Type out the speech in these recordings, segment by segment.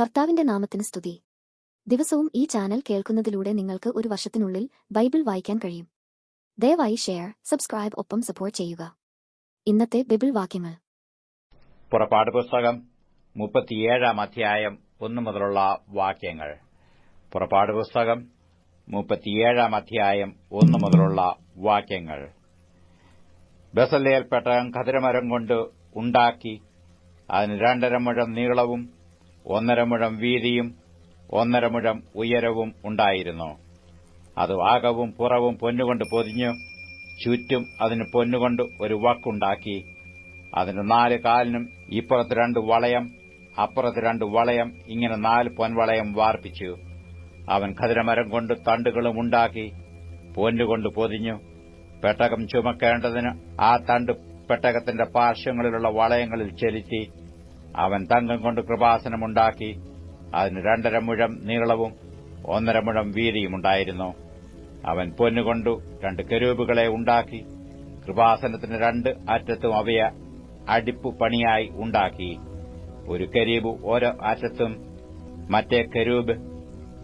കർത്താവിന്റെ നാമത്തിന് സ്തുതി. ദിവസവും ഈ ചാനൽ കേൾക്കുന്നതിലൂടെ നിങ്ങൾക്ക് ഒരു വർഷത്തിനുള്ളിൽ ബൈബിൾ വായിക്കാൻ കഴിയും. ദയവായി ഷെയർ സബ്സ്ക്രൈബ് ഒപ്പം സപ്പോർട്ട് ചെയ്യുക. ഇന്നത്തെ ബൈബിൾ വാക്യങ്ങൾ. പുറപ്പാട് പുസ്തകം മുപ്പത്തിയേഴാം അധ്യായം ഒന്നു മുതലുള്ള വാക്യങ്ങൾ. പുറപ്പാട് പുസ്തകം മുപ്പത്തിയേഴാം അധ്യായം ഒന്നു മുതലുള്ള വാക്യങ്ങൾ. ബസലേൽ പെട്ടകം ഖതിരമരം കൊണ്ട് ഉണ്ടാക്കി അതിന് രണ്ടര മുഴം നീളവും ഒന്നര മുഴം വീതിയും ഒന്നര മുഴം ഉയരവും ഉണ്ടായിരുന്നു. അത് ആകവും പുറവും പൊന്നുകൊണ്ട് പൊതിഞ്ഞു ചുറ്റും അതിന് പൊന്നുകൊണ്ട് ഒരു വക്കുണ്ടാക്കി. അതിന് നാല് കാലിനും ഇപ്പുറത്ത് രണ്ട് വളയം അപ്പുറത്ത് രണ്ട് വളയം ഇങ്ങനെ നാല് പൊൻവളയം വാർപ്പിച്ചു. അവൻ ഖതിരമരം കൊണ്ട് തണ്ടുകളും ഉണ്ടാക്കി പൊന്നുകൊണ്ട് പൊതിഞ്ഞു. പെട്ടകം ചുമക്കേണ്ടതിന് ആ തണ്ട് പെട്ടകത്തിന്റെ പാർശ്വങ്ങളിലുള്ള വളയങ്ങളിൽ ചെലുത്തി. അവൻ തങ്കം കൊണ്ട് കൃപാസനമുണ്ടാക്കി. അതിന് രണ്ടര മുഴം നീളവും ഒന്നര മുഴം വീതിയുമുണ്ടായിരുന്നു അവൻ പൊന്നുകൊണ്ടു രണ്ട് കരൂപുകളെ ഉണ്ടാക്കി. കൃപാസനത്തിന് രണ്ട് അറ്റത്തും അവയെ അടിപ്പു പണിയായി ഉണ്ടാക്കി. ഒരു കരീബ് ഓരോ അറ്റത്തും മറ്റേ കരൂബ്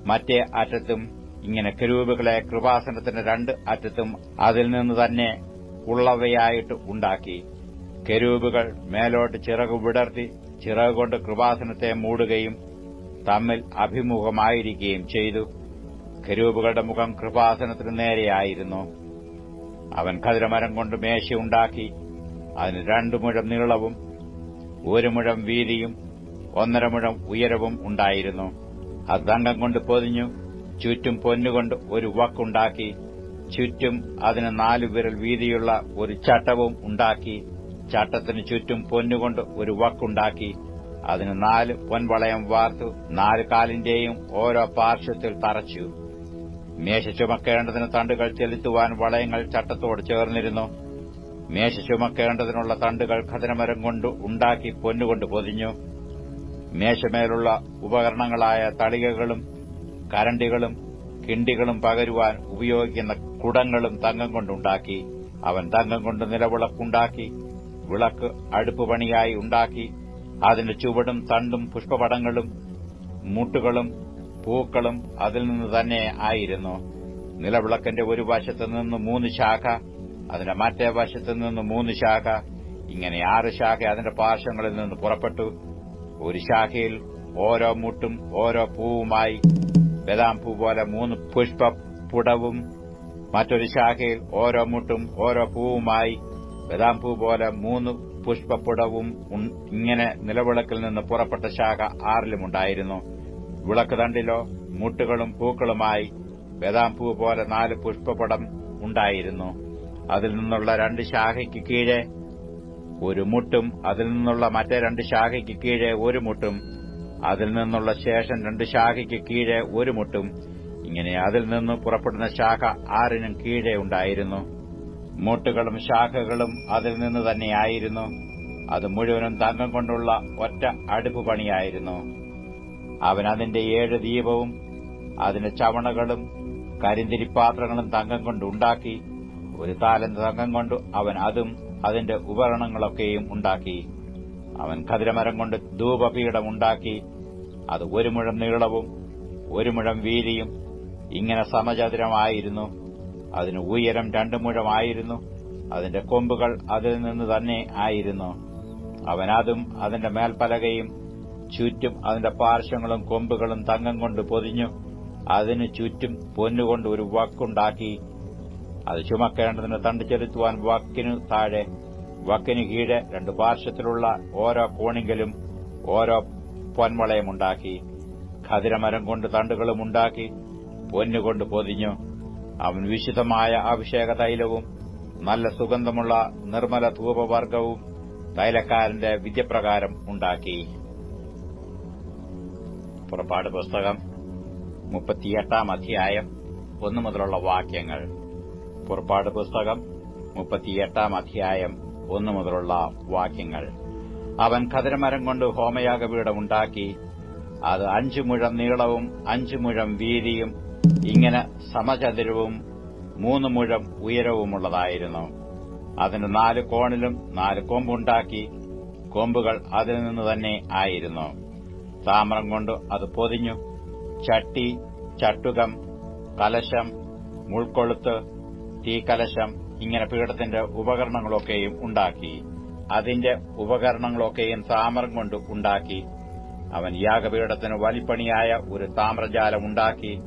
മറ്റേ അറ്റത്തും. ഇങ്ങനെ കരൂപുകളെ കൃപാസനത്തിന് രണ്ട് അറ്റത്തും അതിൽ നിന്ന് തന്നെ ഉള്ളവയായിട്ട് ഉണ്ടാക്കി. കരൂപുകൾ മേലോട്ട് ചിറകു വിടർത്തി ചിറക് കൊണ്ട് കൃപാസനത്തെ മൂടുകയും തമ്മിൽ അഭിമുഖമായിരിക്കുകയും ചെയ്തു. കരൂപുകളുടെ മുഖം കൃപാസനത്തിന് നേരെയായിരുന്നു. അവൻ ഖതിരമരം കൊണ്ട് മേശയുണ്ടാക്കി അതിന് രണ്ടു മുഴം നീളവും ഒരു മുഴം വീതിയും ഒന്നര മുഴം ഉയരവും ഉണ്ടായിരുന്നു. അത് തങ്കം കൊണ്ട് പൊതിഞ്ഞു ചുറ്റും പൊന്നുകൊണ്ട് ഒരു വക്കുണ്ടാക്കി ചുറ്റും അതിന് നാലു വിരൽ വീതിയുള്ള ഒരു ചട്ടവും ഉണ്ടാക്കി. ചട്ടത്തിന് ചുറ്റും പൊന്നുകൊണ്ട് ഒരു വക്കുണ്ടാക്കി. അതിന് നാല് പൊൻവളയം വാർത്തു നാല് കാലിന്റെയും ഓരോ പാർശ്വത്തിൽ തറച്ചു. മേശ ചുമക്കേണ്ടതിന് തണ്ടുകൾ ചെലുത്തുവാൻ വളയങ്ങൾ ചട്ടത്തോട് ചേർന്നിരുന്നു. മേശ ചുമക്കേണ്ടതിനുള്ള തണ്ടുകൾ ഖതിരമരം കൊണ്ട് ഉണ്ടാക്കി പൊന്നുകൊണ്ട് പൊതിഞ്ഞു. മേശമേലുള്ള ഉപകരണങ്ങളായ തളികകളും കരണ്ടികളും കിണ്ടികളും പകരുവാൻ ഉപയോഗിക്കുന്ന കുടങ്ങളും തങ്കം കൊണ്ടുണ്ടാക്കി. അവൻ തങ്കം കൊണ്ട് നിലവിളക്കുണ്ടാക്കി. വിളക്ക് അടുപ്പ് പണിയായി ഉണ്ടാക്കി അതിന്റെ ചുവടും തണ്ടും പുഷ്പപടങ്ങളും മുട്ടുകളും പൂക്കളും അതിൽ നിന്ന് തന്നെ ആയിരുന്നു. നിലവിളക്കിന്റെ ഒരു വശത്ത് നിന്ന് മൂന്ന് ശാഖ അതിന്റെ മറ്റേ വശത്ത് നിന്ന് മൂന്ന് ശാഖ ഇങ്ങനെ ആറ് ശാഖ അതിന്റെ പാർശ്വങ്ങളിൽ നിന്ന് പുറപ്പെട്ടു. ഒരു ശാഖയിൽ ഓരോ മുട്ടും ഓരോ പൂവുമായി ബദാം പൂ പോലെ മൂന്ന് പുഷ്പപുടവും മറ്റൊരു ശാഖയിൽ ഓരോ മുട്ടും ഓരോ പൂവുമായി ബദാം പൂ പോലെ മൂന്ന് പുഷ്പപ്പുടവും ഇങ്ങനെ നിലവിളക്കിൽ നിന്ന് പുറപ്പെട്ട ശാഖ ആറിലുമുണ്ടായിരുന്നു വിളക്ക് തണ്ടിലോ മുട്ടുകളും പൂക്കളുമായി ബദാംപൂ പോലെ നാല് പുഷ്പപടം ഉണ്ടായിരുന്നു. അതിൽ നിന്നുള്ള രണ്ട് ശാഖയ്ക്ക് കീഴെ ഒരു മുട്ടും അതിൽ നിന്നുള്ള മറ്റേ രണ്ട് ശാഖയ്ക്ക് കീഴെ ഒരു മുട്ടും അതിൽ നിന്നുള്ള ശേഷം രണ്ട് ശാഖയ്ക്ക് കീഴെ ഒരു മുട്ടും ഇങ്ങനെ അതിൽ നിന്ന് പുറപ്പെടുന്ന ശാഖ ആറിനും കീഴെ ഉണ്ടായിരുന്നു. മുട്ടുകളും ശാഖകളും അതിൽ നിന്ന് തന്നെയായിരുന്നു. അത് മുഴുവനും തങ്കം കൊണ്ടുള്ള ഒറ്റ അടുപ്പ് പണിയായിരുന്നു. അവൻ അതിന്റെ ഏഴ് ദീപവും അതിന്റെ ചവണകളും കരിന്തിരിപ്പാത്രങ്ങളും തങ്കം കൊണ്ടുണ്ടാക്കി ഒരു താലന്ത് തങ്കം കൊണ്ട് അവൻ അതും അതിന്റെ ഉപകരണങ്ങളൊക്കെയും ഉണ്ടാക്കി. അവൻ ഖതിരമരം കൊണ്ട് ധൂപപീഠം ഉണ്ടാക്കി. അത് ഒരു മുഴം നീളവും ഒരു മുഴം വീതിയും ഇങ്ങനെ സമചതുരമായിരുന്നു. അതിന് ഉയരം രണ്ടു മുഴമായിരുന്നു. അതിന്റെ കൊമ്പുകൾ അതിൽ നിന്ന് തന്നെ ആയിരുന്നു. അവനാദും അതിന്റെ മേൽപ്പലകയും ചുറ്റും അതിന്റെ പാർശ്വങ്ങളും കൊമ്പുകളും തങ്കം കൊണ്ട് പൊതിഞ്ഞു. അതിന് ചുറ്റും പൊന്നുകൊണ്ട് ഒരു വക്കുണ്ടാക്കി. അത് ചുമക്കേണ്ടതിന് തണ്ട് ചെലുത്തുവാൻ വക്കിനു താഴെ വക്കിനു കീഴെ രണ്ടു പാർശ്വത്തിലുള്ള ഓരോ കോണിങ്കലും ഓരോ പൊൻവളയമുണ്ടാക്കി ഖതിരമരം കൊണ്ട് തണ്ടുകളും ഉണ്ടാക്കി. പൊന്നുകൊണ്ട് പൊതിഞ്ഞു. അവൻ വിശുദ്ധമായ അഭിഷേക തൈലവും നല്ല സുഗന്ധമുള്ള നിർമ്മല ധൂപവർഗവും തൈലക്കാരന്റെ വിദ്യപ്രകാരം ഉണ്ടാക്കി. പുറപ്പാട് പുസ്തകം മുപ്പത്തിയെട്ടാം അധ്യായം ഒന്നു മുതലുള്ള വാക്യങ്ങൾ. പുറപ്പാട് പുസ്തകം മുപ്പത്തിയെട്ടാം അധ്യായം ഒന്നു മുതലുള്ള വാക്യങ്ങൾ. അവൻ ഖതിരമരം കൊണ്ട് ഹോമയാഗപീഠമുണ്ടാക്കി അത് അഞ്ചു മുഴം നീളവും അഞ്ചു മുഴം വീതിയും ഇങ്ങനെ സമചതുരവും മൂന്ന് മുഴം ഉയരവുമുള്ളതായിരുന്നു. അതിന് നാല് കോണിലും നാല് കൊമ്പുണ്ടാക്കി കൊമ്പുകൾ അതിൽ നിന്ന് തന്നെ ആയിരുന്നു. താമ്രം കൊണ്ട് അത് പൊതിഞ്ഞു. ചട്ടി ചട്ടുകം കലശം മുൾക്കൊളുത്ത് തീക്കലശം ഇങ്ങനെ പീഠത്തിന്റെ ഉപകരണങ്ങളൊക്കെയും ഉണ്ടാക്കി. അതിന്റെ ഉപകരണങ്ങളൊക്കെയും താമരം കൊണ്ട് ഉണ്ടാക്കി. അവൻ യാഗപീഠത്തിന് വലിപ്പണിയായ ഒരു താമ്രജാലം ഉണ്ടാക്കി.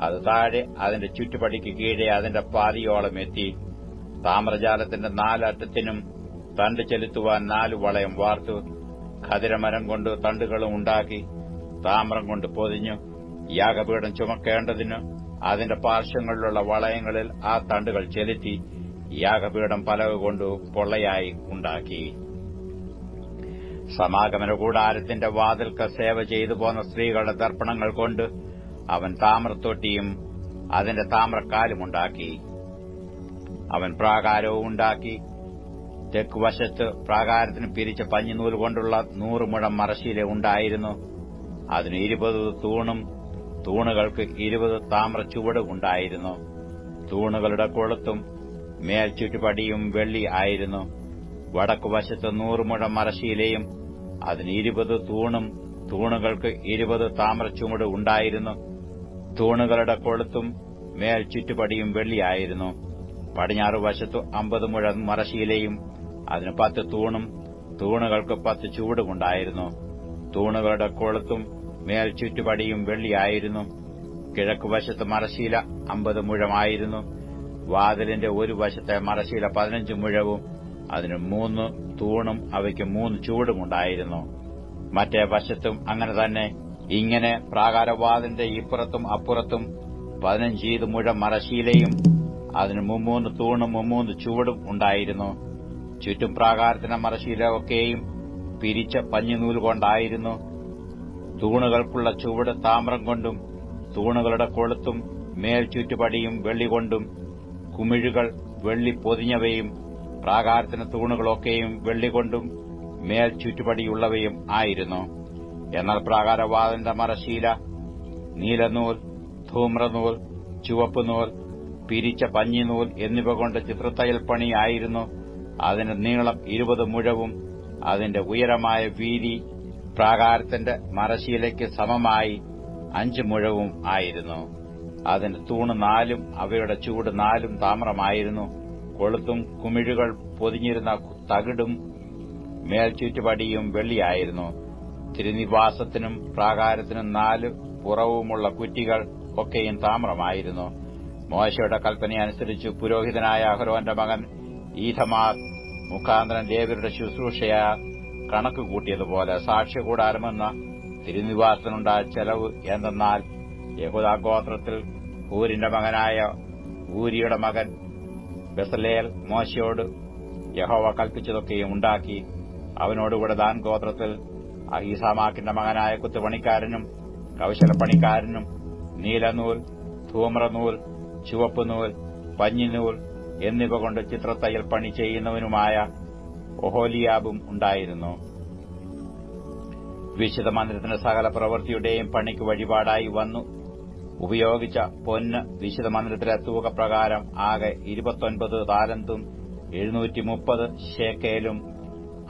അത് താഴെ അതിന്റെ ചുറ്റുപടിക്ക് കീഴെ അതിന്റെ പാതിയോളം എത്തി. താമ്രജാലത്തിന്റെ നാലറ്റത്തിനും തണ്ട് ചെലുത്തുവാൻ നാലു വളയം വാർത്തു. ഖതിരമരം കൊണ്ട് തണ്ടുകളും ഉണ്ടാക്കി താമ്രം കൊണ്ട് പൊതിഞ്ഞു. യാഗപീഠം ചുമക്കേണ്ടതിന് അതിന്റെ പാർശ്വങ്ങളിലുള്ള വളയങ്ങളിൽ ആ തണ്ടുകൾ ചെലുത്തി യാഗപീഠം പലക കൊണ്ട് പൊള്ളയായി ഉണ്ടാക്കി. സമാഗമന കൂടാരത്തിന്റെ വാതിൽക്ക് സേവ ചെയ്തു പോന്ന സ്ത്രീകളുടെ തർപ്പണങ്ങൾ കൊണ്ട് അവൻ താമ്രത്തൊട്ടിയും അതിന്റെ താമ്രക്കാലുമുണ്ടാക്കി. അവൻ പ്രാകാരവും ഉണ്ടാക്കി. തെക്കുവശത്ത് പ്രാകാരത്തിന് പിരിച്ച പഞ്ഞിനൂൽ കൊണ്ടുള്ള നൂറ് മുഴം മറശീല ഉണ്ടായിരുന്നു. അതിന് ഇരുപത് തൂണും തൂണുകൾക്ക് ഇരുപത് താമ്ര ചുവട് ഉണ്ടായിരുന്നു. തൂണുകളുടെ കൊളുത്തും മേൽ ചുറ്റുപടിയും വെള്ളി ആയിരുന്നു. വടക്കുവശത്ത് നൂറ് മുഴം മറശീലയും അതിന് ഇരുപത് തൂണും തൂണുകൾക്ക് ഇരുപത് താമ്ര ചുവട് ഉണ്ടായിരുന്നു. തൂണുകളുടെ കൊളുത്തും മേൽ ചുറ്റുപടിയും വെള്ളിയായിരുന്നു. പടിഞ്ഞാറ് വശത്തു അമ്പത് മുഴം മറശീലയും അതിന് പത്ത് തൂണും തൂണുകൾക്ക് പത്ത് ചൂടുമുണ്ടായിരുന്നു. തൂണുകളുടെ കൊളുത്തും മേൽ ചുറ്റുപടിയും വെള്ളിയായിരുന്നു. കിഴക്കുവശത്ത് മറശീല അമ്പത് മുഴമായിരുന്നു. വാതിലിന്റെ ഒരു വശത്തെ മറശീല പതിനഞ്ച് മുഴവും അതിന് മൂന്ന് തൂണും അവയ്ക്ക് മൂന്ന് ചൂടുമുണ്ടായിരുന്നു. മറ്റേ വശത്തും അങ്ങനെ തന്നെ ഇങ്ങനെ പ്രാകാരവാതിലിന്റെ ഇപ്പുറത്തും അപ്പുറത്തും പതിനഞ്ചീത് മുഴം മറശീലയും അതിന് മുമ്മൂന്ന് തൂണും മുമ്മൂന്ന് ചുവടും ഉണ്ടായിരുന്നു. ചുറ്റും പ്രാകാരത്തിന് മറശീല ഒക്കെയും പിരിച്ച പഞ്ഞിനൂൽ കൊണ്ടായിരുന്നു. തൂണുകൾക്കുള്ള ചുവട് താമ്രം കൊണ്ടും തൂണുകളുടെ കൊളുത്തും മേൽ ചുറ്റുപടിയും വെള്ളികൊണ്ടും കുമിഴുകൾ വെള്ളി പൊതിഞ്ഞവയും പ്രാകാരത്തിന് തൂണുകളൊക്കെയും വെള്ളികൊണ്ടും മേൽ ചുറ്റുപടിയുള്ളവയും ആയിരുന്നു. എന്നാൽ പ്രാകാരവാദന്റെ മറശീല നീലനൂൽ ധൂമ്രനൂൽ ചുവപ്പുനൂൽ പിരിച്ച പഞ്ഞിനൂൽ എന്നിവ കൊണ്ട് ചിത്രത്തയ്യൽ പണിയായിരുന്നു അതിന്റെ നീളം ഇരുപത് മുഴവും അതിന്റെ ഉയരമായ വീതി പ്രാകാരത്തിന്റെ മറശീലയ്ക്ക് സമമായി അഞ്ച് മുഴവും ആയിരുന്നു. അതിന്റെ തൂണ് നാലും അവയുടെ ചൂട് നാലും താമ്രമായിരുന്നു. കൊളുത്തും കുമിഴുകൾ പൊതിഞ്ഞിരുന്ന തകിടും മേൽചുറ്റുപടിയും വെള്ളിയായിരുന്നു. തിരുനിവാസത്തിനും പ്രാകാരത്തിനും നാല് പുറവുമുള്ള കുറ്റികൾ ഒക്കെയും താമ്രമായിരുന്നു. മോശയുടെ കൽപ്പനയനുസരിച്ച് പുരോഹിതനായ അഹ്റോന്റെ മകൻ ഈഥമാർ മുഖാന്തരം ദേവരുടെ ശുശ്രൂഷയ കണക്ക് കൂട്ടിയതുപോലെ സാക്ഷ്യകൂടാരമെന്ന തിരുനിവാസത്തിനുണ്ടായ ചെലവ് എന്തെന്നാൽ യഹുദാ ഗോത്രത്തിൽ മകനായ ഊരിയുടെ മകൻ ബെസലേൽ മോശയോട് യഹോവ കൽപ്പിച്ചതൊക്കെയും ഉണ്ടാക്കി അവനോടുകൂടെ ദാൻ ഗോത്രത്തിൽ അഹീസാമാക്കിന്റെ മകനായ കുത്തുപണിക്കാരനും കൌശലപ്പണിക്കാരനും നീലനൂൽ ധൂമ്രനൂൽ ചുവപ്പുനൂൽ പഞ്ഞിനൂൽ എന്നിവ കൊണ്ട് ചിത്രത്തയ്യൽ പണി ചെയ്യുന്നവനുമായ ഒഹോലിയാബും ഉണ്ടായിരുന്നു. വിശുദ്ധ മന്ദിരത്തിന്റെ സകല പ്രവൃത്തിയുടെയും പണിക്ക് വഴിപാടായി വന്നു. ഉപയോഗിച്ച പൊന്ന് വിശുദ്ധ മന്ദിരത്തിലെ തൂക്കപ്രകാരം ആകെ ഇരുപത്തൊൻപത് താലന്തും എഴുന്നൂറ്റി മുപ്പത് ഷേക്കേലും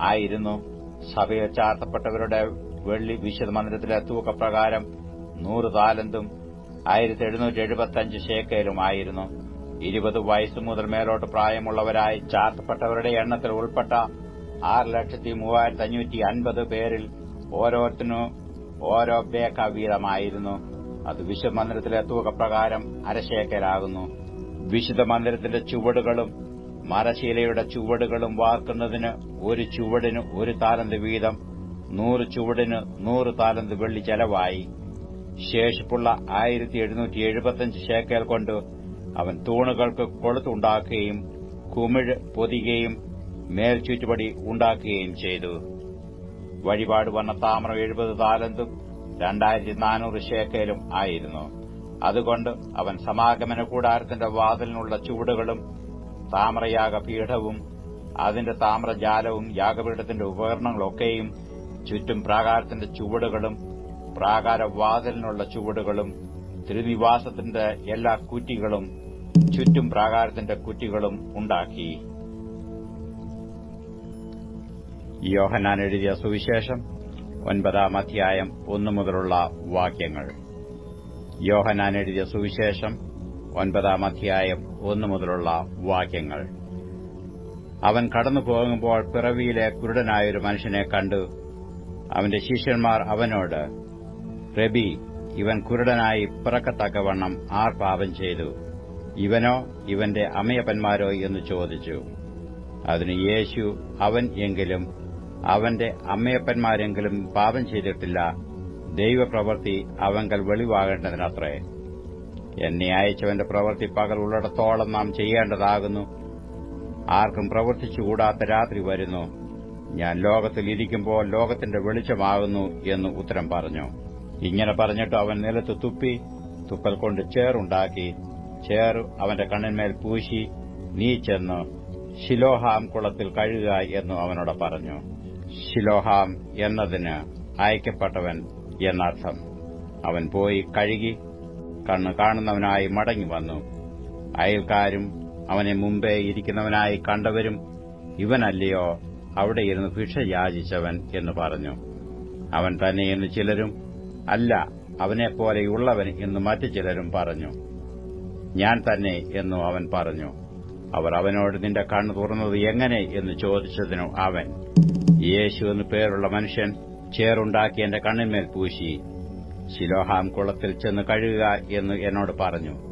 ആയിരുന്നു. സഭയിൽ ചാർത്തപ്പെട്ടവരുടെ വെള്ളി വിശുദ്ധ മന്ദിരത്തിലെ തൂക്കപ്രകാരം നൂറ് താലന്തും ആയിരത്തി എഴുന്നൂറ്റി എഴുപത്തിയഞ്ച് ഷേക്കേലുമായിരുന്നു ഇരുപത് വയസ്സ് മുതൽ മേലോട്ട് പ്രായമുള്ളവരായി ചാർത്തപ്പെട്ടവരുടെ എണ്ണത്തിൽ ഉൾപ്പെട്ട ആറ് ലക്ഷത്തി മൂവായിരത്തി അഞ്ഞൂറ്റി അൻപത് പേരിൽ ഓരോരുത്തരും ഓരോ ബേക്ക വീതമായിരുന്നു അത് വിശുദ്ധ മന്ദിരത്തിലെ തൂക്കപ്രകാരം അരശേഖരാകുന്നു വിശുദ്ധ മന്ദിരത്തിന്റെ ചുവടുകളും മരശീലയുടെ ചുവടുകളും വാർക്കുന്നതിന് ഒരു ചുവടിന് ഒരു താലന്ത് വീതം നൂറ് ചുവടിന് നൂറ് താലന്ത് വെള്ളി ചെലവായി. ശേഷിപ്പുള്ള ആയിരത്തി എഴുന്നൂറ്റി എഴുപത്തിയഞ്ച് ശേഖൽ കൊണ്ട് അവൻ തൂണുകൾക്ക് കൊളുത്തുണ്ടാക്കുകയും കുമിഴ് പൊതിയുകയും മേൽചുറ്റുപടി ഉണ്ടാക്കുകയും ചെയ്തു. വഴിപാട് വന്ന താമ്രം എഴുപത് താലന്തും രണ്ടായിരത്തി നാനൂറ് ശേഖലും ആയിരുന്നു. അതുകൊണ്ട് അവൻ സമാഗമന കൂടാരത്തിന്റെ വാതിലിനുള്ള ചൂടുകളും താമ്രയാഗ പീഠവും അതിന്റെ താമ്രജാലവും യാഗപീഠത്തിന്റെ ഉപകരണങ്ങളൊക്കെയും ചുറ്റും പ്രാകാരത്തിന്റെ ചുവടുകളും പ്രാകാരവാതിലിനുള്ള ചുവടുകളും തിരുനിവാസത്തിന്റെ എല്ലാ കുറ്റികളും ചുറ്റും പ്രാകാരത്തിന്റെ കുറ്റികളും ഉണ്ടാക്കി. യോഹനാൻ എഴുതിയ സുവിശേഷം ഒൻപതാം അധ്യായം ഒന്നു മുതലുള്ള വാക്യങ്ങൾ. യോഹനാൻ എഴുതിയ സുവിശേഷം ഒൻപതാം അധ്യായം ഒന്നു മുതലുള്ള വാക്യങ്ങൾ. അവൻ കടന്നു പോകുമ്പോൾ പിറവിയിലെ കുരുടനായൊരു മനുഷ്യനെ കണ്ടു. അവന്റെ ശിഷ്യന്മാർ അവനോട് റബി ഇവൻ കുരുടനായി പിറക്കത്തക്കവണ്ണം ആർ പാപം ചെയ്തു? ഇവനോ ഇവന്റെ അമ്മയപ്പന്മാരോ? എന്ന് ചോദിച്ചു. അതിന് യേശു അവൻ എങ്കിലും അവന്റെ അമ്മയപ്പന്മാരെങ്കിലും പാപം ചെയ്തിട്ടില്ല. ദൈവപ്രവൃത്തി അവങ്കൽ വെളിവാകേണ്ടതിനത്രേ. എന്നെ അയച്ചവന്റെ പ്രവൃത്തി പകൽ ഉള്ളിടത്തോളം നാം ചെയ്യേണ്ടതാകുന്നു. ആർക്കും പ്രവർത്തിച്ചുകൂടാത്ത രാത്രി വരുന്നു. ഞാൻ ലോകത്തിൽ ഇരിക്കുമ്പോൾ ലോകത്തിന്റെ വെളിച്ചമാകുന്നു എന്ന് ഉത്തരം പറഞ്ഞു. ഇങ്ങനെ പറഞ്ഞിട്ട് അവൻ നിലത്ത് തുപ്പി തുപ്പൽ കൊണ്ട് ചേറുണ്ടാക്കി. ചേർ അവന്റെ കണ്ണിന്മേൽ പൂശി. നീ ചെന്ന് ശിലോഹാം കുളത്തിൽ കഴുകുക എന്നു അവനോട് പറഞ്ഞു. ശിലോഹാം എന്നതിന് അയക്കപ്പെട്ടവൻ എന്നർത്ഥം. അവൻ പോയി കഴുകി കണ്ണ് കാണുന്നവനായി മടങ്ങി വന്നു. അയൽക്കാരും അവനെ മുമ്പേ ഇരിക്കുന്നവനായി കണ്ടവരും ഇവനല്ലയോ അവിടെ ഇരുന്ന് ഭിക്ഷ യാചിച്ചവൻ എന്ന് പറഞ്ഞു. അവൻ തന്നെ എന്ന് ചിലരും അല്ല അവനെപ്പോലെയുള്ളവൻ എന്ന് മറ്റു ചിലരും പറഞ്ഞു. ഞാൻ തന്നെ എന്നു അവൻ പറഞ്ഞു. അവർ അവനോട് നിന്റെ കണ്ണ് തുറന്നത് എങ്ങനെ? എന്ന് ചോദിച്ചതിനു അവൻ യേശു എന്നു പേരുള്ള മനുഷ്യൻ ചേറുണ്ടാക്കി എന്റെ കണ്ണിന്മേൽ പൂശി. ശിലോഹാം കുളത്തിൽ ചെന്ന് കഴുകുക എന്ന് എന്നോട് പറഞ്ഞു.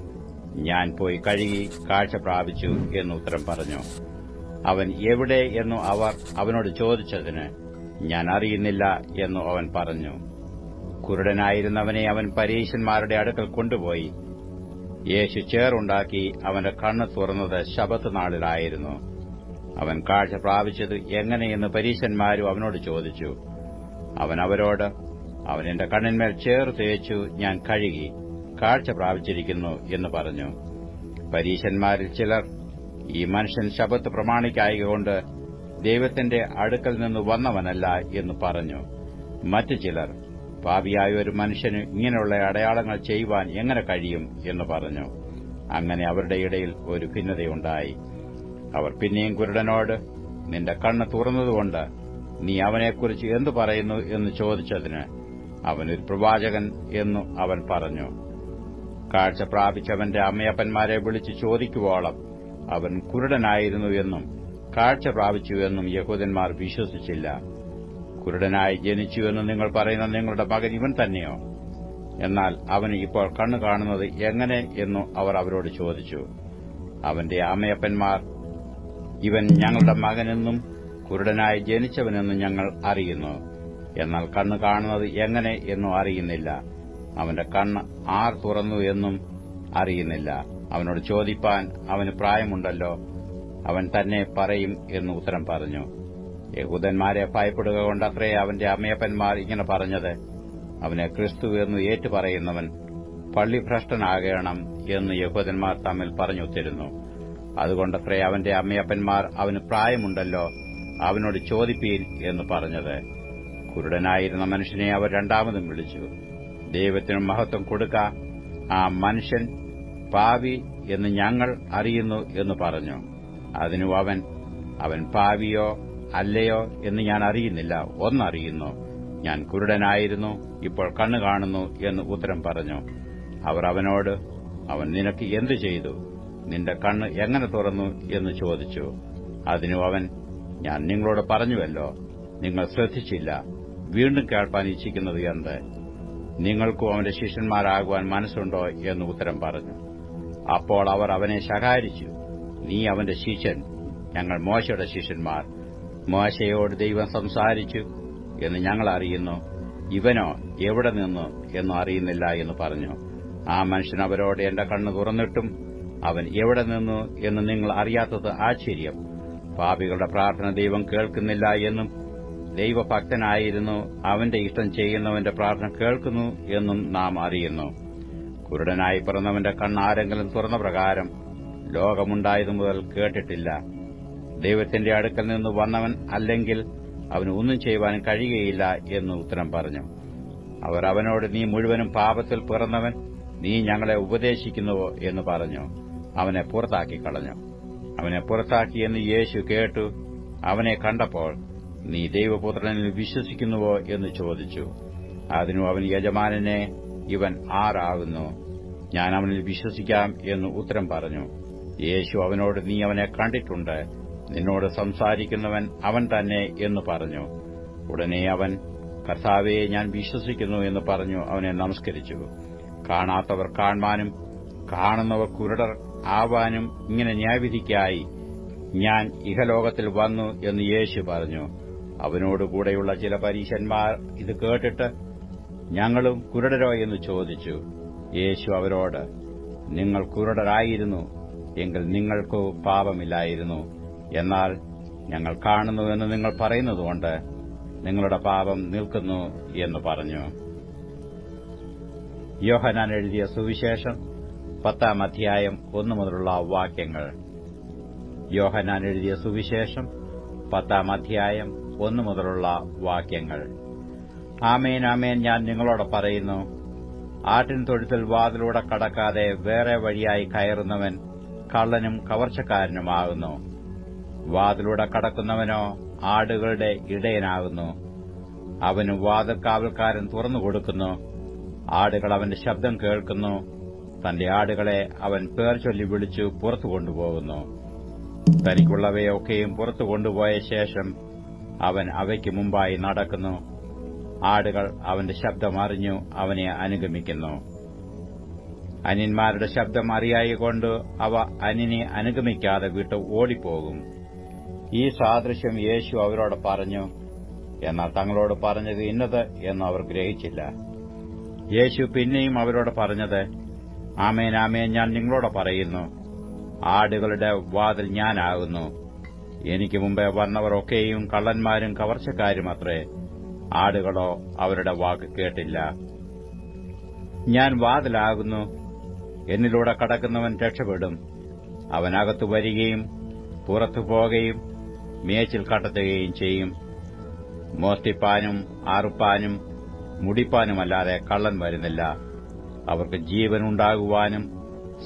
ഞാൻ പോയി കഴുകി കാഴ്ച പ്രാപിച്ചു എന്ന് ഉത്തരം പറഞ്ഞു. അവൻ എവിടെ എന്നു അവർ അവനോട് ചോദിച്ചതിന് ഞാൻ അറിയുന്നില്ല എന്നു അവൻ പറഞ്ഞു. കുരുടനായിരുന്നവനെ അവൻ പരീശന്മാരുടെ അടുക്കൽ കൊണ്ടുപോയി. യേശു ചേറുണ്ടാക്കി അവന്റെ കണ്ണ് തുറന്നത് ശബത്ത് നാളിലായിരുന്നു. അവൻ കാഴ്ച പ്രാപിച്ചത് എങ്ങനെയെന്ന് പരീശന്മാരും അവനോട് ചോദിച്ചു. അവൻ അവരോട് അവൻ എന്റെ കണ്ണിന്മേൽ ചേർ തേച്ചു ഞാൻ കഴുകി കാഴ്ച പ്രാപിച്ചിരിക്കുന്നു എന്ന് പറഞ്ഞു. പരീശന്മാരിൽ ചിലർ ഈ മനുഷ്യൻ ശബത്ത് പ്രമാണിക്കായകൊണ്ട് ദൈവത്തിന്റെ അടുക്കൽ നിന്ന് വന്നവനല്ല എന്ന് പറഞ്ഞു. മറ്റു ചിലർ പാപിയായ ഒരു മനുഷ്യന് ഇങ്ങനെയുള്ള അടയാളങ്ങൾ ചെയ്യുവാൻ എങ്ങനെ കഴിയും എന്ന് പറഞ്ഞു. അങ്ങനെ അവരുടെ ഇടയിൽ ഒരു ഭിന്നതയുണ്ടായി. അവർ പിന്നെയും കുരുടനോട് നിന്റെ കണ്ണ് തുറന്നതുകൊണ്ട് നീ അവനെക്കുറിച്ച് എന്തു പറയുന്നു? എന്ന് ചോദിച്ചതിന് അവനൊരു പ്രവാചകൻ എന്നു അവൻ പറഞ്ഞു. കാഴ്ച പ്രാപിച്ചവന്റെ അമ്മയപ്പന്മാരെ വിളിച്ച് ചോദിക്കുവോളം അവൻ കുരുടനായിരുന്നു എന്നും കാഴ്ച പ്രാപിച്ചു എന്നും യഹൂദന്മാർ വിശ്വസിച്ചില്ല. കുരുടനായി ജനിച്ചുവെന്ന് നിങ്ങൾ പറയുന്ന നിങ്ങളുടെ മകൻ ഇവൻ തന്നെയോ? എന്നാൽ അവന് ഇപ്പോൾ കണ്ണു കാണുന്നത് എങ്ങനെ എന്നു അവർ അവരോട് ചോദിച്ചു. അവന്റെ അമ്മയപ്പന്മാർ ഇവൻ ഞങ്ങളുടെ മകനെന്നും കുരുടനായി ജനിച്ചവനെന്നും ഞങ്ങൾ അറിയുന്നു. എന്നാൽ കണ്ണ് കാണുന്നത് എങ്ങനെ എന്നും അറിയുന്നില്ല. അവന്റെ കണ്ണ് ആർ തുറന്നു എന്നും അറിയുന്നില്ല. അവനോട് ചോദിപ്പാൻ അവന് പ്രായമുണ്ടല്ലോ. അവൻ തന്നെ പറയും എന്ന് ഉത്തരം പറഞ്ഞു. യഹൂദന്മാരെ ഭയപ്പെടുക കൊണ്ടത്രേ അവന്റെ അമ്മയപ്പന്മാർ ഇങ്ങനെ പറഞ്ഞത്. അവനെ ക്രിസ്തു എന്ന് ഏറ്റുപറയുന്നവൻ പള്ളിഭ്രഷ്ടനാകണം എന്ന് യഹൂദന്മാർ തമ്മിൽ പറഞ്ഞുത്തിരുന്നു അതുകൊണ്ടത്രേ അവന്റെ അമ്മയപ്പന്മാർ അവന് പ്രായമുണ്ടല്ലോ. അവനോട് ചോദിപ്പീൻ എന്ന് പറഞ്ഞത്. കുരുടനായിരുന്ന മനുഷ്യനെ അവർ രണ്ടാമതും വിളിച്ചു. ദൈവത്തിനും മഹത്വം കൊടുക്ക ആ മനുഷ്യൻ പാവി എന്ന് ഞങ്ങൾ അറിയുന്നു എന്ന് പറഞ്ഞു. അതിനു അവൻ അവൻ പാവിയോ അല്ലയോ എന്ന് ഞാൻ അറിയുന്നില്ല ഒന്നറിയുന്നു. ഞാൻ കുരുടനായിരുന്നു ഇപ്പോൾ കണ്ണു കാണുന്നു എന്ന് ഉത്തരം പറഞ്ഞു. അവർ അവനോട് അവൻ നിനക്ക് എന്തു ചെയ്തു? നിന്റെ കണ്ണ് എങ്ങനെ തുറന്നു എന്ന് ചോദിച്ചു. അതിനു അവൻ ഞാൻ നിങ്ങളോട് പറഞ്ഞുവല്ലോ നിങ്ങൾ ശ്രദ്ധിച്ചില്ല. വീണ്ടും കേൾപ്പാൻ ഇച്ഛിക്കുന്നത് എന്ത്? നിങ്ങൾക്കും അവന്റെ ശിഷ്യന്മാരാകുവാൻ മനസ്സുണ്ടോ എന്ന് ഉത്തരം പറഞ്ഞു. അപ്പോൾ അവർ അവനെ ശകാരിച്ചു. നീ അവന്റെ ശിഷ്യൻ. ഞങ്ങൾ മോശയുടെ ശിഷ്യന്മാർ. മോശയോട് ദൈവം സംസാരിച്ചു എന്ന് ഞങ്ങൾ അറിയുന്നു. ഇവനോ എവിടെ നിന്നു എന്ന് അറിയുന്നില്ല എന്ന് പറഞ്ഞു. ആ മനുഷ്യൻ അവരോട് എന്റെ കണ്ണ് തുറന്നിട്ടും അവൻ എവിടെ നിന്നു എന്ന് നിങ്ങൾ അറിയാത്തത് ആശ്ചര്യം. പാപികളുടെ പ്രാർത്ഥന ദൈവം കേൾക്കുന്നില്ല എന്നും ദൈവഭക്തനായിരുന്നു അവന്റെ ഇഷ്ടം ചെയ്യുന്നവന്റെ പ്രാർത്ഥന കേൾക്കുന്നു എന്നും നാം അറിയുന്നു. കുരുടനായി പിറന്നവന്റെ കണ്ണാരെങ്കിലും തുറന്ന പ്രകാരം ലോകമുണ്ടായതു മുതൽ കേട്ടിട്ടില്ല. ദൈവത്തിന്റെ അടുക്കൽ നിന്ന് വന്നവൻ അല്ലെങ്കിൽ അവന് ഒന്നും ചെയ്യുവാൻ കഴിയുകയില്ല എന്ന് ഉത്തരം പറഞ്ഞു. അവർ അവനോട് നീ മുഴുവനും പാപത്തിൽ പിറന്നവൻ നീ ഞങ്ങളെ ഉപദേശിക്കുന്നുവോ? എന്ന് പറഞ്ഞു. അവനെ പുറത്താക്കി കളഞ്ഞു. അവനെ പുറത്താക്കിയെന്ന് യേശു കേട്ടു. അവനെ കണ്ടപ്പോൾ നീ ദൈവപുത്രനിൽ വിശ്വസിക്കുന്നുവോ എന്ന് ചോദിച്ചു. അതിനു അവൻ യജമാനനെ ഇവൻ ആരാകുന്നു? ഞാൻ അവനിൽ വിശ്വസിക്കാം എന്ന് ഉത്തരം പറഞ്ഞു. യേശു അവനോട് നീ അവനെ കണ്ടിട്ടുണ്ട്. നിന്നോട് സംസാരിക്കുന്നവൻ അവൻ തന്നെ എന്ന് പറഞ്ഞു. ഉടനെ അവൻ കർത്താവയെ ഞാൻ വിശ്വസിക്കുന്നു എന്ന് പറഞ്ഞു. അവനെ നമസ്കരിച്ചു. കാണാത്തവർ കാണുവാനും കാണുന്നവർ കുരുടർ ആവാനും ഇങ്ങനെ ന്യായവിധിക്കായി ഞാൻ ഇഹലോകത്തിൽ വന്നു എന്ന് യേശു പറഞ്ഞു. അവനോടുകൂടെയുള്ള ചില പരീശന്മാർ ഇത് കേട്ടിട്ട് ഞങ്ങളും കുരുടരോ എന്ന് ചോദിച്ചു. യേശു അവരോട് നിങ്ങൾ കുരുടരായിരുന്നു എങ്കിൽ നിങ്ങൾക്ക് പാപമില്ലായിരുന്നു. എന്നാൽ ഞങ്ങൾ കാണുന്നുവെന്ന് നിങ്ങൾ പറയുന്നതുകൊണ്ട് നിങ്ങളുടെ പാപം നിൽക്കുന്നു എന്ന് പറഞ്ഞു. യോഹനാൻ എഴുതിയ സുവിശേഷം പത്താം അധ്യായം ഒന്നു മുതലുള്ള വാക്യങ്ങൾ. യോഹനാൻ എഴുതിയ സുവിശേഷം പത്താം അധ്യായം ഒന്നു മുതലുള്ള വാക്യങ്ങൾ. ആമേൻ ആമേൻ ഞാൻ നിങ്ങളോട് പറയുന്നു. ആട്ടിൻ തൊഴുത്തിൽ വാതിലൂടെ കടക്കാതെ വേറെ വഴിയായി കയറുന്നവൻ കള്ളനും കവർച്ചക്കാരനുമാകുന്നു. വാതിലൂടെ കടക്കുന്നവനോ ആടുകളുടെ ഇടയനാകുന്നു. അവന് വാതിൽക്കാവൽക്കാരൻ തുറന്നുകൊടുക്കുന്നു തുറന്നു കൊടുക്കുന്നു. ആടുകൾ അവന്റെ ശബ്ദം കേൾക്കുന്നു. തന്റെ ആടുകളെ അവൻ പേർ ചൊല്ലി വിളിച്ചു പുറത്തു കൊണ്ടുപോകുന്നു. തനിക്കുള്ളവയൊക്കെയും പുറത്തു കൊണ്ടുപോയ ശേഷം അവൻ അവയ്ക്ക് മുമ്പായി നടക്കുന്നു. ആടുകൾ അവന്റെ ശബ്ദം അറിഞ്ഞു അവനെ അനുഗമിക്കുന്നു. അനിന്മാരുടെ ശബ്ദം അറിയായികൊണ്ട് അവ അനിനെ അനുഗമിക്കാതെ വിട്ട് ഓടിപ്പോകും. ഈ സാദൃശ്യം യേശു അവരോട് പറഞ്ഞു എന്നാൽ തങ്ങളോട് പറഞ്ഞത് ഇന്നത് എന്ന് അവർ ഗ്രഹിച്ചില്ല. യേശു പിന്നെയും അവരോട് പറഞ്ഞത് ആമേൻ ആമേൻ ഞാൻ നിങ്ങളോട് പറയുന്നു. ആടുകളുടെ വാതിൽ ഞാനാകുന്നു. എനിക്ക് മുമ്പേ വന്നവർ ഒക്കെയും കള്ളന്മാരും കവർച്ചക്കാരുമത്രേ ആടുകളോ അവരുടെ വാക്ക് കേട്ടില്ല. ഞാൻ വാതിലാകുന്നു. എന്നിലൂടെ കടക്കുന്നവൻ രക്ഷപ്പെടും. അവനകത്തു വരികയും പുറത്തു പോകുകയും മേച്ചിൽ കടത്തുകയും ചെയ്യും. മോഷ്ടിപ്പാനും ആറുപ്പാനും മുടിപ്പാനുമല്ലാതെ കള്ളൻ വരുന്നില്ല. അവർക്ക് ജീവനുണ്ടാകുവാനും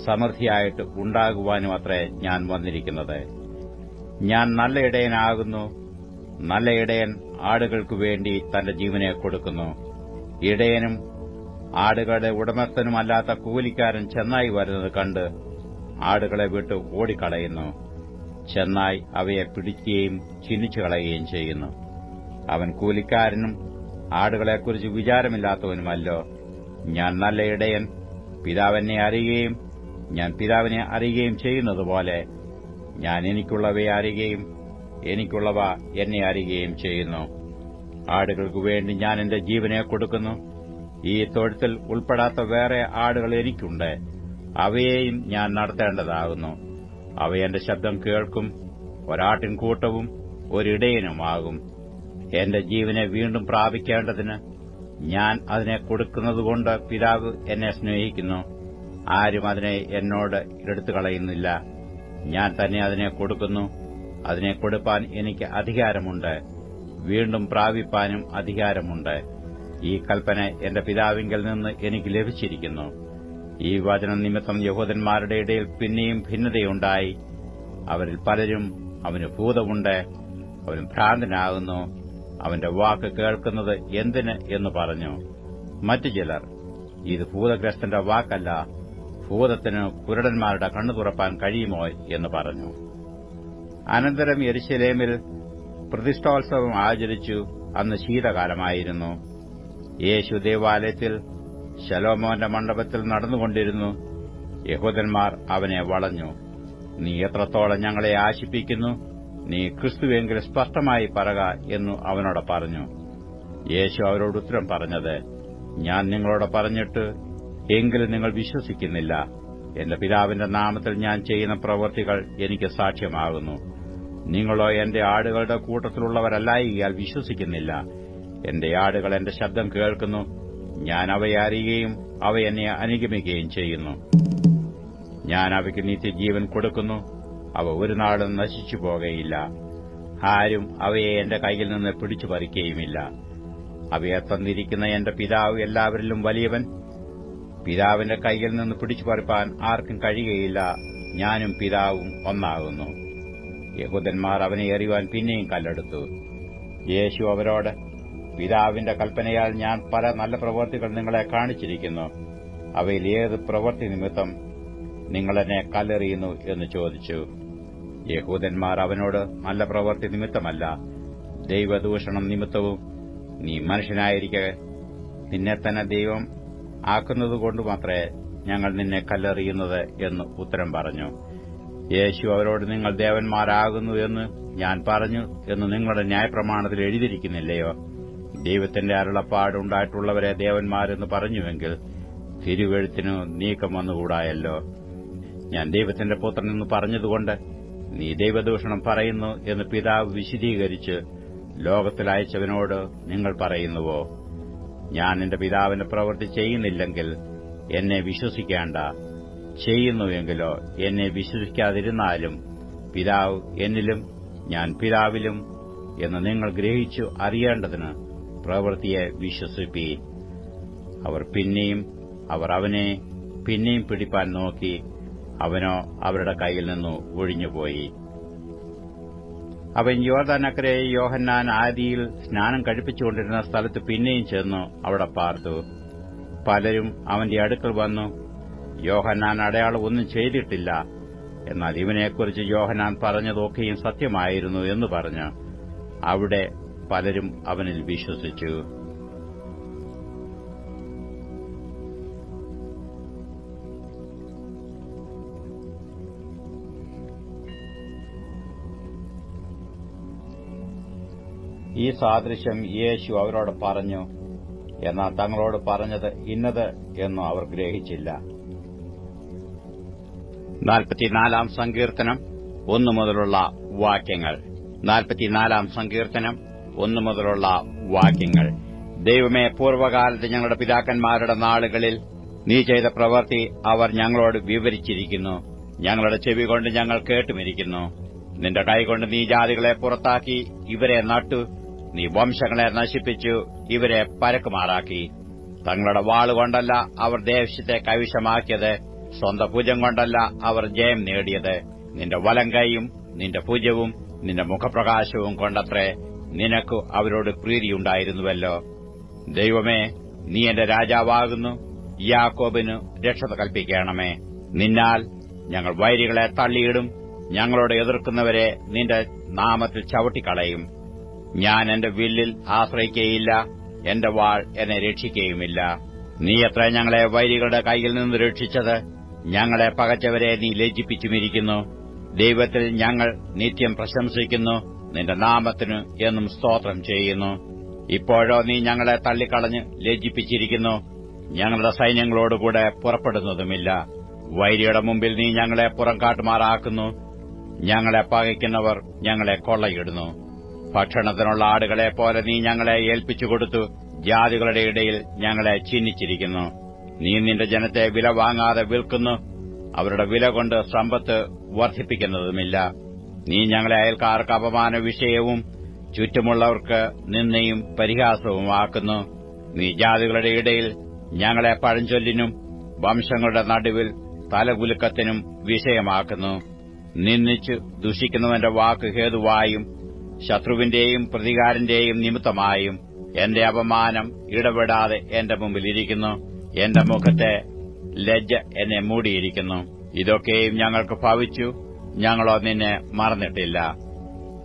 സമൃദ്ധിയായിട്ട് ഉണ്ടാകുവാനും അത്രേ ഞാൻ വന്നിരിക്കുന്നത്. ഞാൻ നല്ല ഇടയനാകുന്നു. നല്ല ഇടയൻ ആടുകൾക്കു വേണ്ടി തന്റെ ജീവനെ കൊടുക്കുന്നു. ഇടയനും ആടുകളുടെ ഉടമസ്ഥനുമല്ലാത്ത കൂലിക്കാരൻ ചെന്നായി വരുന്നത് കണ്ട് ആടുകളെ വിട്ട് ഓടിക്കളയുന്നു. ചെന്നായി അവയെ പിടിക്കുകയും ചിന്നിച്ചു കളയുകയും ചെയ്യുന്നു. അവൻ കൂലിക്കാരനും ആടുകളെക്കുറിച്ച് വിചാരമില്ലാത്തവനുമല്ലോ. ഞാൻ നല്ല ഇടയൻ പിതാവിനെ അറിയുകയും ഞാൻ പിതാവിനെ അറിയുകയും ചെയ്യുന്നതുപോലെ ഞാൻ എനിക്കുള്ളവയെ അറിയുകയും എനിക്കുള്ളവ എന്നെ അറിയുകയും ചെയ്യുന്നു. ആടുകൾക്കു വേണ്ടി ഞാൻ എന്റെ ജീവനെ കൊടുക്കുന്നു. ഈ തൊഴുത്തിൽ ഉൾപ്പെടാത്ത വേറെ ആടുകൾ എനിക്കുണ്ട്. അവയെയും ഞാൻ നടത്തേണ്ടതാകുന്നു. അവ എന്റെ ശബ്ദം കേൾക്കും ഒരാട്ടിൻ കൂട്ടവും ഒരിടയനുമാകും. എന്റെ ജീവനെ വീണ്ടും പ്രാപിക്കേണ്ടതിന് ഞാൻ അതിനെ കൊടുക്കുന്നതുകൊണ്ട് പിതാവ് എന്നെ സ്നേഹിക്കുന്നു. ആരും അതിനെ എന്നോട് എടുത്തു കളയുന്നില്ല ഞാൻ തന്നെ അതിനെ കൊടുക്കുന്നു. അതിനെ കൊടുപ്പാൻ എനിക്ക് അധികാരമുണ്ട്. വീണ്ടും പ്രാപിപ്പാനും അധികാരമുണ്ട്. ഈ കൽപ്പന എന്റെ പിതാവിങ്കിൽ നിന്ന് എനിക്ക് ലഭിച്ചിരിക്കുന്നു. ഈ വചനം നിമിത്തം യഹൂദന്മാരുടെ ഇടയിൽ പിന്നെയും ഭിന്നതയുണ്ടായി. അവരിൽ പലരും അവന് ഭൂതമുണ്ട്. അവൻ ഭ്രാന്തനാകുന്നു. അവന്റെ വാക്ക് കേൾക്കുന്നത് എന്തിന് എന്ന് പറഞ്ഞു. മറ്റു ചിലർ ഇത് ഭൂതഗ്രസ്തന്റെ വാക്കല്ല ഭൂതത്തിന് കുരുടന്മാരുടെ കണ്ണു തുറപ്പാൻ കഴിയുമോ എന്ന് പറഞ്ഞു. അനന്തരം എരിശിലേമിൽ പ്രതിഷ്ഠോത്സവം ആചരിച്ചു. അന്ന് ശീതകാലമായിരുന്നു. യേശു ദേവാലയത്തിൽ ശലോമോന്റെ മണ്ഡപത്തിൽ നടന്നുകൊണ്ടിരുന്നു. യഹൂദന്മാർ അവനെ വളഞ്ഞു. നീ എത്രത്തോളം ഞങ്ങളെ ആശിപ്പിക്കുന്നു? നീ ക്രിസ്തുവെങ്കിൽ സ്പഷ്ടമായി പറക എന്നു അവനോട് പറഞ്ഞു. യേശു അവരോട് ഉത്തരം പറഞ്ഞത് ഞാൻ നിങ്ങളോട് പറഞ്ഞിട്ട് എങ്കിലും നിങ്ങൾ വിശ്വസിക്കുന്നില്ല. എന്റെ പിതാവിന്റെ നാമത്തിൽ ഞാൻ ചെയ്യുന്ന പ്രവൃത്തികൾ എനിക്ക് സാക്ഷ്യമാകുന്നു. നിങ്ങളോ എന്റെ ആടുകളുടെ കൂട്ടത്തിലുള്ളവരല്ലായികയാൽ വിശ്വസിക്കുന്നില്ല. എന്റെ ആടുകൾ എന്റെ ശബ്ദം കേൾക്കുന്നു. ഞാൻ അവയെ അറിയുകയും അവ എന്നെ അനുഗമിക്കുകയും ചെയ്യുന്നു. ഞാൻ അവയ്ക്ക് നിത്യജീവൻ കൊടുക്കുന്നു. അവ ഒരു നാളും നശിച്ചു പോകുകയില്ല ആരും അവയെ എന്റെ കയ്യിൽ നിന്ന് പിടിച്ചു പറിക്കുകയുമില്ല അവയെ തന്നിരിക്കുന്ന എന്റെ പിതാവ് എല്ലാവരിലും വലിയവൻ. പിതാവിന്റെ കൈയിൽ നിന്ന് പിടിച്ചു പറിപ്പാൻ ആർക്കും കഴിയുകയില്ല. ഞാനും പിതാവും ഒന്നാകുന്നു. യഹൂദന്മാർ അവനെ എറിയുവാൻ പിന്നെയും കല്ലെടുത്തു. യേശു അവരോട് പിതാവിന്റെ കൽപ്പനയാൽ ഞാൻ പല നല്ല പ്രവൃത്തികൾ നിങ്ങളെ കാണിച്ചിരിക്കുന്നു. അവയിൽ ഏത് പ്രവൃത്തി നിമിത്തം നിങ്ങളെന്നെ കല്ലെറിയുന്നു? എന്ന് ചോദിച്ചു. യഹൂദന്മാർ അവനോട് നല്ല പ്രവൃത്തി നിമിത്തമല്ല. ദൈവദൂഷണം നിമിത്തവും നീ മനുഷ്യനായിരിക്കെ. നിന്നെ തന്നെ ദൈവം ആക്കുന്നതുകൊണ്ട് മാത്രമേ ഞങ്ങൾ നിന്നെ കല്ലെറിയുന്നത് എന്ന് ഉത്തരം പറഞ്ഞു. യേശു അവരോട് നിങ്ങൾ ദേവന്മാരാകുന്നു എന്ന് ഞാൻ പറഞ്ഞു എന്ന് നിങ്ങളുടെ ന്യായപ്രമാണത്തിൽ എഴുതിയിരിക്കുന്നില്ലയോ? ദൈവത്തിന്റെ അരുളപ്പാടുണ്ടായിട്ടുള്ളവരെ ദേവന്മാരെന്ന് പറഞ്ഞുവെങ്കിൽ തിരുവെഴുത്തിനു നീക്കം വന്നുകൂടായല്ലോ. ഞാൻ ദൈവത്തിന്റെ പുത്രനെന്ന് പറഞ്ഞതുകൊണ്ട് നീ ദൈവദൂഷണം പറയുന്നു എന്ന് പിതാവ് വിശദീകരിച്ച് ലോകത്തിലയച്ചവനോട് നിങ്ങൾ പറയുന്നുവോ? ഞാൻ എന്റെ പിതാവിന്റെ പ്രവൃത്തി ചെയ്യുന്നില്ലെങ്കിൽ എന്നെ വിശ്വസിക്കേണ്ട. ചെയ്യുന്നുവെങ്കിലോ എന്നെ വിശ്വസിക്കാതിരുന്നാലും പിതാവ് എന്നിലും ഞാൻ പിതാവിലും എന്ന് നിങ്ങൾ ഗ്രഹിച്ചു അറിയേണ്ടതിന് പ്രവൃത്തിയെ വിശ്വസിപ്പീൻ. അവർ പിന്നെയും അവർ അവനെ പിന്നെയും പിടിപ്പാൻ നോക്കി അവനോ അവരുടെ കയ്യിൽ നിന്നു ഒഴിഞ്ഞുപോയി. അവൻ യോർദാനക്കരെ യോഹന്നാൻ ആദിയിൽ സ്നാനം കഴിപ്പിച്ചുകൊണ്ടിരുന്ന സ്ഥലത്ത് പിന്നെയും ചെന്നു അവിടെ പാർത്തു. പലരും അവന്റെ അടുക്കൽ വന്നു യോഹന്നാൻ അടയാളം ഒന്നും ചെയ്തിട്ടില്ല. എന്നാൽ ഇവനെക്കുറിച്ച് യോഹന്നാൻ പറഞ്ഞതൊക്കെയും സത്യമായിരുന്നു എന്ന് പറഞ്ഞു. അവിടെ പലരും അവനിൽ വിശ്വസിച്ചു. ഈ സാദൃശ്യം യേശു അവരോട് പറഞ്ഞു എന്നാൽ തങ്ങളോട് പറഞ്ഞത് ഇന്നത് എന്നും അവർ ഗ്രഹിച്ചില്ല. നാൽപ്പത്തിനാലാം സങ്കീർത്തനം ഒന്നു മുതലുള്ള വാക്യങ്ങൾ. നാൽപ്പത്തിനാലാം സങ്കീർത്തനം ഒന്നു മുതലുള്ള വാക്യങ്ങൾ. ദൈവമേ പൂർവകാലത്ത് ഞങ്ങളുടെ പിതാക്കന്മാരുടെ നാളുകളിൽ നീ ചെയ്ത പ്രവൃത്തി അവർ ഞങ്ങളോട് വിവരിച്ചിരിക്കുന്നു. ഞങ്ങളുടെ ചെവി കൊണ്ട് ഞങ്ങൾ കേട്ടുമിരിക്കുന്നു. നിന്റെ കൈകൊണ്ട് നീ ജാതികളെ പുറത്താക്കി ഇവരെ നട്ടു. നീ വംശങ്ങളെ നശിപ്പിച്ചു ഇവരെ പരക്കുമാറാക്കി. തങ്ങളുടെ വാളുകൊണ്ടല്ല അവർ ദേശത്തെ കൈവശമാക്കിയത് സ്വന്തം ഭുജം കൊണ്ടല്ല അവർ ജയം നേടിയത്. നിന്റെ വലം കൈയും നിന്റെ ഭുജവും നിന്റെ മുഖപ്രകാശവും കൊണ്ടത്രേ നിനക്ക് അവരോട് പ്രീതിയുണ്ടായിരുന്നുവല്ലോ. ദൈവമേ നീ എന്റെ രാജാവാകുന്നു യാക്കോബിന് രക്ഷത കൽപ്പിക്കണമേ. നിന്നാൽ ഞങ്ങൾ വൈരികളെ തള്ളിയിടും ഞങ്ങളോട് എതിർക്കുന്നവരെ നിന്റെ നാമത്തിൽ ചവിട്ടിക്കളയും. ഞാൻ എന്റെ വില്ലിൽ ആശ്രയിക്കുകയില്ല എന്റെ വാൾ എന്നെ രക്ഷിക്കുകയുമില്ല നീ എത്ര ഞങ്ങളെ വൈരികളുടെ കയ്യിൽ നിന്ന് രക്ഷിച്ചത്? ഞങ്ങളെ പകച്ചവരെ നീ ലജ്ജിപ്പിച്ചുമിരിക്കുന്നു. ദൈവത്തിൽ ഞങ്ങൾ നിത്യം പ്രശംസിക്കുന്നു. നിന്റെ നാമത്തിനു എന്നും സ്തോത്രം ചെയ്യുന്നു. ഇപ്പോഴോ നീ ഞങ്ങളെ തള്ളിക്കളഞ്ഞ് ലജ്ജിപ്പിച്ചിരിക്കുന്നു. ഞങ്ങളുടെ സൈന്യങ്ങളോടുകൂടെ പുറപ്പെടുന്നതുമില്ല. വൈരിയുടെ മുമ്പിൽ നീ ഞങ്ങളെ പുറംകാട്ടുമാറാക്കുന്നു ഞങ്ങളെ പകയ്ക്കുന്നവർ ഞങ്ങളെ കൊള്ളയിടുന്നു. ഭക്ഷണത്തിനുള്ള ആടുകളെ പോലെ നീ ഞങ്ങളെ ഏൽപ്പിച്ചു കൊടുത്തു. ജാതികളുടെ ഇടയിൽ ഞങ്ങളെ ചിഹ്നിച്ചിരിക്കുന്നു നീ നിന്റെ ജനത്തെ വില വാങ്ങാതെ വിൽക്കുന്നു. അവരുടെ വില കൊണ്ട് സമ്പത്ത് വർദ്ധിപ്പിക്കുന്നതുമില്ല. നീ ഞങ്ങളെ അയൽക്കാർക്ക് അപമാന വിഷയവും ചുറ്റുമുള്ളവർക്ക് നിന്നയും പരിഹാസവുമാക്കുന്നു നീ ജാതികളുടെ ഇടയിൽ ഞങ്ങളെ പഴഞ്ചൊല്ലിനും വംശങ്ങളുടെ നടുവിൽ തലകുലുക്കത്തിനും വിഷയമാക്കുന്നു. നിന്നിച്ചു ദുഷിക്കുന്നവന്റെ വാക്ക് ഹേതുവായും ശത്രുവിന്റെയും പ്രതികാരന്റെയും നിമിത്തമായും എന്റെ അപമാനം ഇടപെടാതെ എന്റെ മുമ്പിലിരിക്കുന്നു എന്റെ മുഖത്തെ ലജ്ജ എന്നെ മൂടിയിരിക്കുന്നു. ഇതൊക്കെയും ഞങ്ങൾക്ക് ഭവിച്ചു. ഞങ്ങളോ നിന്നെ മറന്നിട്ടില്ല.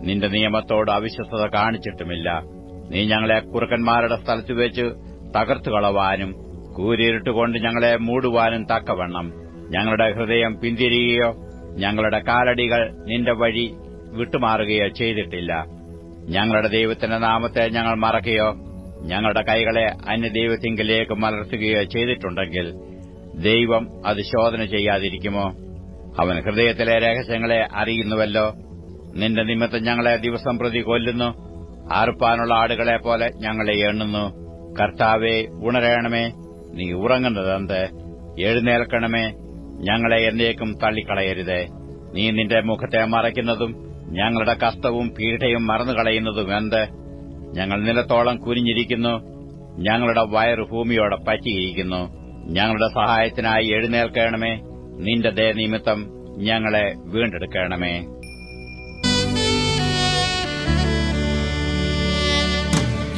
നിന്റെ നിയമത്തോട് അവിശ്വസത കാണിച്ചിട്ടുമില്ല. നീ ഞങ്ങളെ കുറുക്കന്മാരുടെ സ്ഥലത്ത് വെച്ച് തകർത്തു കളവാനും കൂരിരുട്ടുകൊണ്ട് ഞങ്ങളെ മൂടുവാനും തക്കവണ്ണം. ഞങ്ങളുടെ ഹൃദയം പിന്തിരിയുകയോ ഞങ്ങളുടെ കാലടികൾ നിന്റെ വഴി വിട്ടുമാറുകയോ ചെയ്തിട്ടില്ല. ഞങ്ങളുടെ ദൈവത്തിന്റെ നാമത്തെ ഞങ്ങൾ മറക്കുകയോ ഞങ്ങളുടെ കൈകളെ അന്യദൈവത്തിങ്കിലേക്ക് മലർത്തുകയോ ചെയ്തിട്ടുണ്ടെങ്കിൽ ദൈവം അത് ശോധന ചെയ്യാതിരിക്കുമോ? അവൻ ഹൃദയത്തിലെ രഹസ്യങ്ങളെ അറിയുന്നുവല്ലോ. നിന്റെ നിമിത്തം ഞങ്ങളെ ദിവസം പ്രതി കൊല്ലുന്നു. ആർപ്പാനുള്ള ആടുകളെ പോലെ ഞങ്ങളെ എണ്ണുന്നു. കർത്താവെ ഉണരേണമേ. നീ ഉറങ്ങുന്നതെന്ത് എഴുന്നേൽക്കണമേ. ഞങ്ങളെ എന്നേക്കും തള്ളിക്കളയരുതേ. നീ നിന്റെ മുഖത്തെ മറയ്ക്കുന്നതും ഞങ്ങളുടെ കഷ്ടവും പീഡയും മറന്നുകളയുന്നതും എന്ത് ഞങ്ങൾ നിലത്തോളം കുനിഞ്ഞിരിക്കുന്നു. ഞങ്ങളുടെ വയറ് ഭൂമിയോടെ പറ്റിയിരിക്കുന്നു. ഞങ്ങളുടെ സഹായത്തിനായി എഴുന്നേൽക്കണമേ. നിന്റെ ദയ നിമിത്തം ഞങ്ങളെ വീണ്ടെടുക്കണമേ.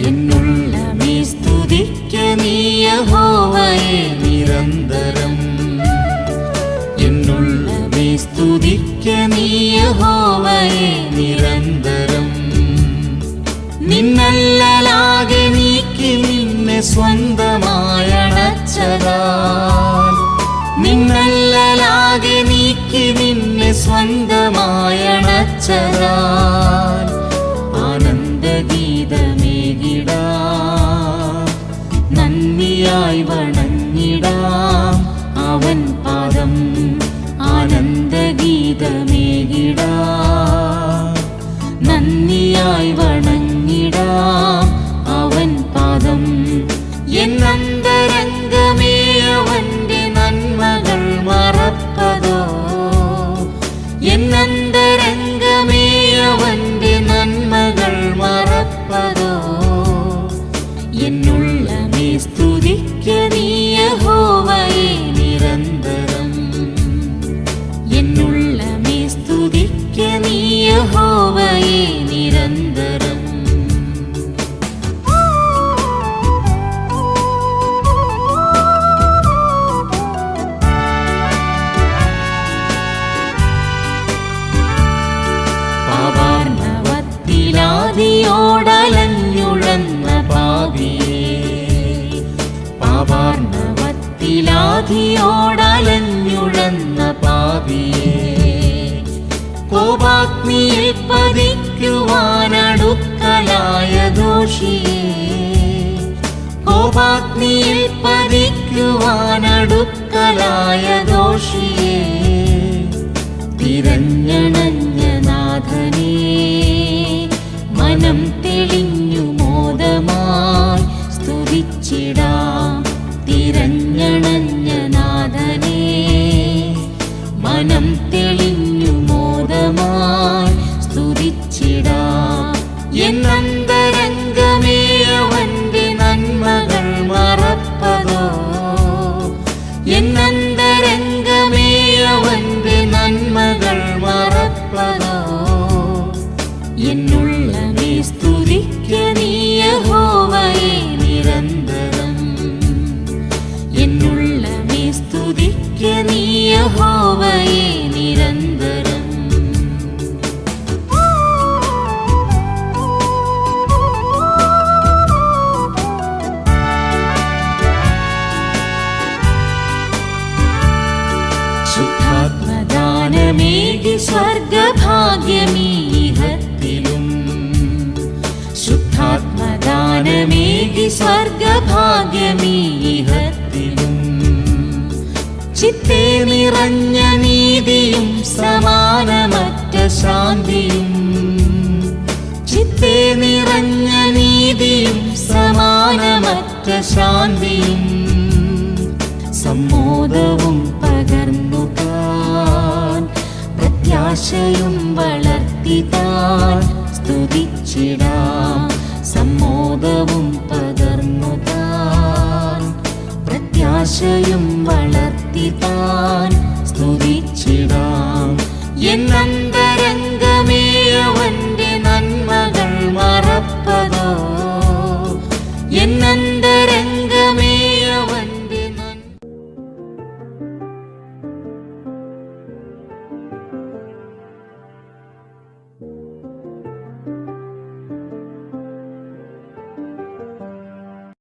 എന്നുള്ളമേ സ്തുതിക്ക നിരന്തരം. എന്നുള്ള സ്തുതിക്ക എനിക്ക് നീയഹോവയെ നിരന്തരം നിന്നല്ലലാകെ നീക്കി നിന്നെ സ്വന്തമായണച്ചതാ നിന്നല്ലലാകെ നീക്കി നിന്നെ സ്വന്തമായണച്ചതാ ആനന്ദഗീതമേകിടാ. നന്ദിയായി വണങ്ങിടാം. അവൻ ജീവിതമേകിടാ നന്ദിയായി വണങ്ങിടാ. ശാന്തിയും ചിത്തെ നിറഞ്ഞ നീതിയും സമാനമറ്റ ശാന്തിയും സമ്മോദവും പകർന്നു പ്രത്യാശയും വളർത്തിതാൻ സ്തുതിച്ചിടാം സമ്മോദവും പകർന്നുതാൻ പ്രത്യാശയും വളർത്തിതാൻ സ്തുതിച്ചിടാം. എന്നും